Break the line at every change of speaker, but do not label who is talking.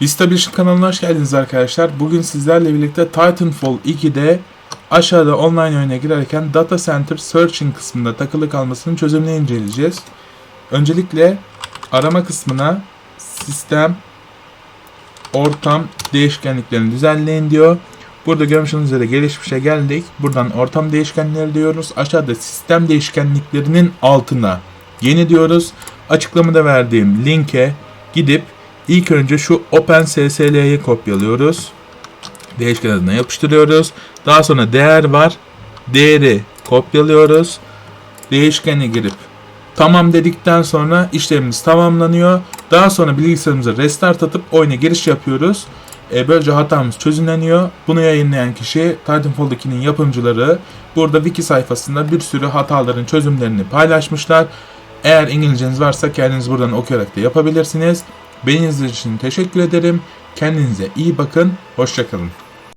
Vista kanalına hoş geldiniz arkadaşlar. Bugün sizlerle birlikte Titanfall 2'de aşağıda online oyuna girerken Data Center Searching kısmında takılı kalmasının çözümünü inceleyeceğiz. Öncelikle arama kısmına sistem, ortam değişkenliklerini düzenleyin diyor. Burada görmüşsünüz üzere gelişmişe geldik. Buradan ortam değişkenleri diyoruz. Aşağıda sistem değişkenliklerinin altına yeni diyoruz. Açıklamada verdiğim linke gidip ilk önce şu OpenSSL'yi kopyalıyoruz. Değişken adına yapıştırıyoruz. Daha sonra değer var. Değeri kopyalıyoruz. Değişkene girip tamam dedikten sonra işlemimiz tamamlanıyor. Daha sonra bilgisayarımıza restart atıp oyuna giriş yapıyoruz. E, böylece hatamız çözümleniyor. Bunu yayınlayan kişi Titanfall 2'nin yapımcıları. Burada wiki sayfasında bir sürü hataların çözümlerini paylaşmışlar. Eğer İngilizceniz varsa kendiniz buradan okuyarak da yapabilirsiniz. İzlediğiniz için teşekkür ederim. Kendinize iyi bakın. Hoşçakalın.